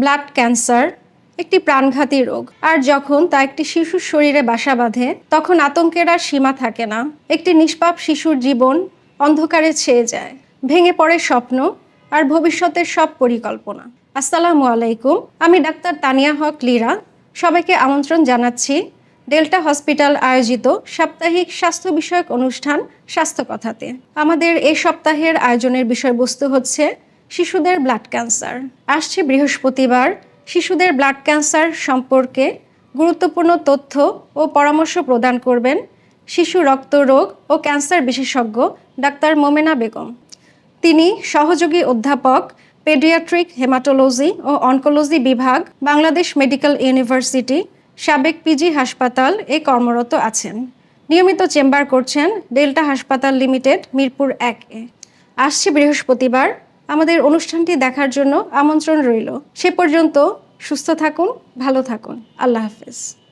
Blood cancer, একটি প্রাণঘাতী রোগ। আর যখন তা একটি শিশুর শরীরে বাসা বাঁধে, তখন আতঙ্কের আর সীমা থাকে না। একটি নিষ্পাপ শিশুর জীবন অন্ধকারে ছেয়ে যায়। ভেঙে পড়ে স্বপ্ন আর ভবিষ্যতের সব পরিকল্পনা। আসসালামু আলাইকুম, আমি ডাক্তার তানিয়া হক লিরা। সবাইকে আমন্ত্রণ জানাচ্ছি ডেল্টা হসপিটাল আয়োজিত সাপ্তাহিক স্বাস্থ্য বিষয়ক অনুষ্ঠান স্বাস্থ্য কথাতে আমাদের এই সপ্তাহের আয়োজনের বিষয়বস্তু হচ্ছে শিশুদের ব্লাড ক্যান্সার আসছে বৃহস্পতিবার। শিশুদের ব্লাড ক্যান্সার সম্পর্কে গুরুত্বপূর্ণ তথ্য ও পরামর্শ প্রদান করবেন শিশু রক্ত রোগ ও ক্যান্সার বিশেষজ্ঞ ডাক্তার মোমেনা বেগম। তিনি সহযোগী অধ্যাপক, পেডিয়াট্রিক হেমাটোলজি ও অনকোলজি বিভাগ, বাংলাদেশ মেডিকেল ইউনিভার্সিটি, সাবেক পিজি হাসপাতাল এ কর্মরত আছেন। নিয়মিত চেম্বার করছেন ডেল্টা হাসপাতাল লিমিটেড, মিরপুর এক এ। আসছে বৃহস্পতিবার। আমাদের অনুষ্ঠানটি দেখার জন্য আমন্ত্রণ রইল। সে পর্যন্ত সুস্থ থাকুন ভালো থাকুন। আল্লাহ হাফেজ।